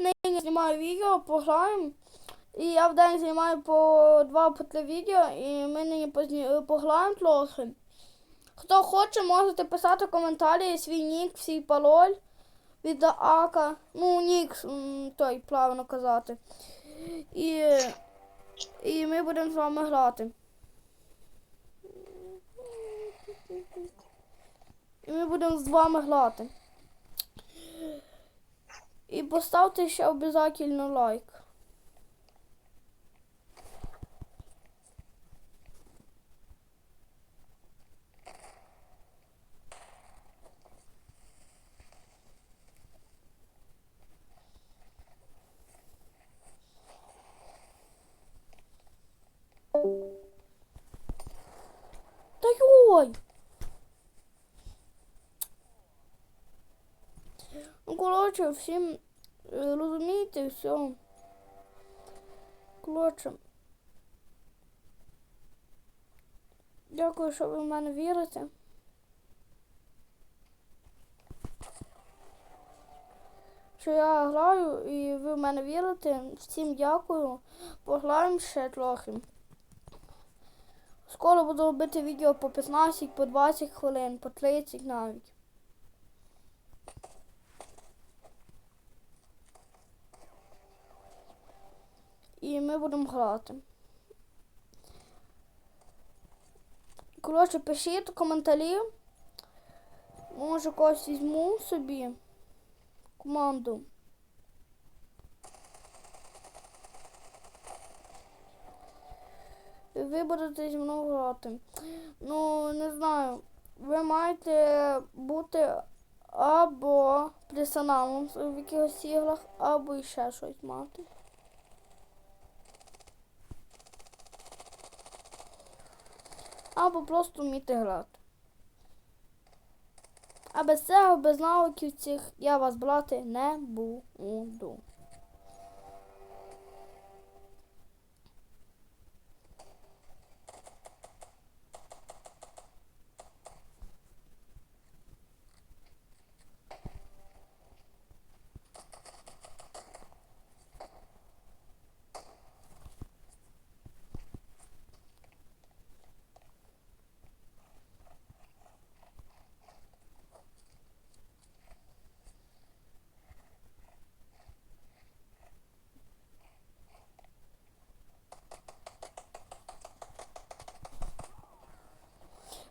нині знімаю відео, пограємо. І я в день знімаю по два по три відео, і ми нині позні... пограємо трохи. Хто хоче, можете писати коментарі, свій нік, свій пароль від Ака. Ну, нік, той, правильно казати. І, і ми будемо з вами грати. І ми будемо з вами грати. І поставте ще обов'язково лайк. Та Ну, коротше, всім е, розумієте, все. Коротше. Дякую, що ви в мене вірите. Що я граю і ви в мене вірите. Всім дякую. Пограємо ще трохи. Скоро буду робити відео по 15, по 20 хвилин, по 30 навіть. І ми будемо грати. Коротше, пишіть коментарі. Може когось візьму собі команду. І ви будете зі мною грати. Ну, не знаю. Ви маєте бути або персоналом в якихось іграх, або іще щось мати. Або просто вміти грати. А без цього, без навиків цих я вас брати не буду.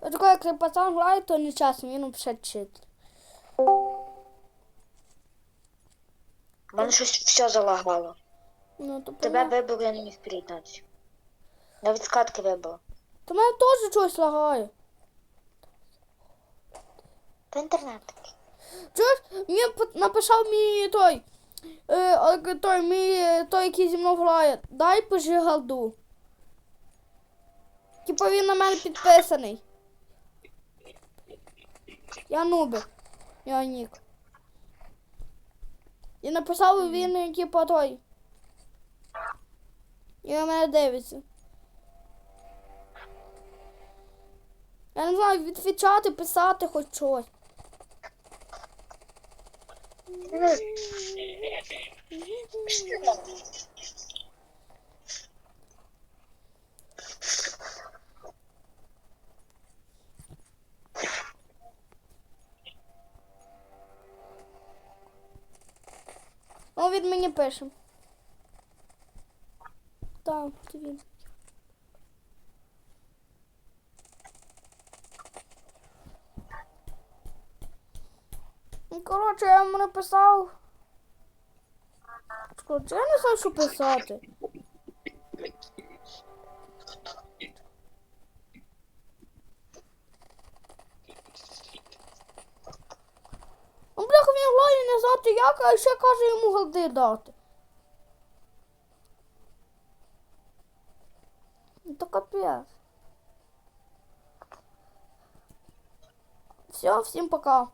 От такой, як пацан грає, то не чесно, він взагалі чит. У мене щось все залагало. Ну, то Тебе понятно. вибило, я не міг приєднатися. Навіть скатки вибило. То мене теж щось лагає. Та інтернет такий. Чуєш, мені п- написав мій той, е, а, той, мій, е, той, який зі мною грає, дай пожи галду. Типа він на мене підписаний. Я нубик. Я нік. І написав він, типа той. І на мене дивиться. Я не знаю, відвічати, писати хоч щось. О, він мені пише. Так, це він. Ну, коротше, я йому написав. Коротше, я не знаю, що писати. Ну, бляха, знати як, а ще каже йому голди дати. Ну, то капець. Все, всім пока.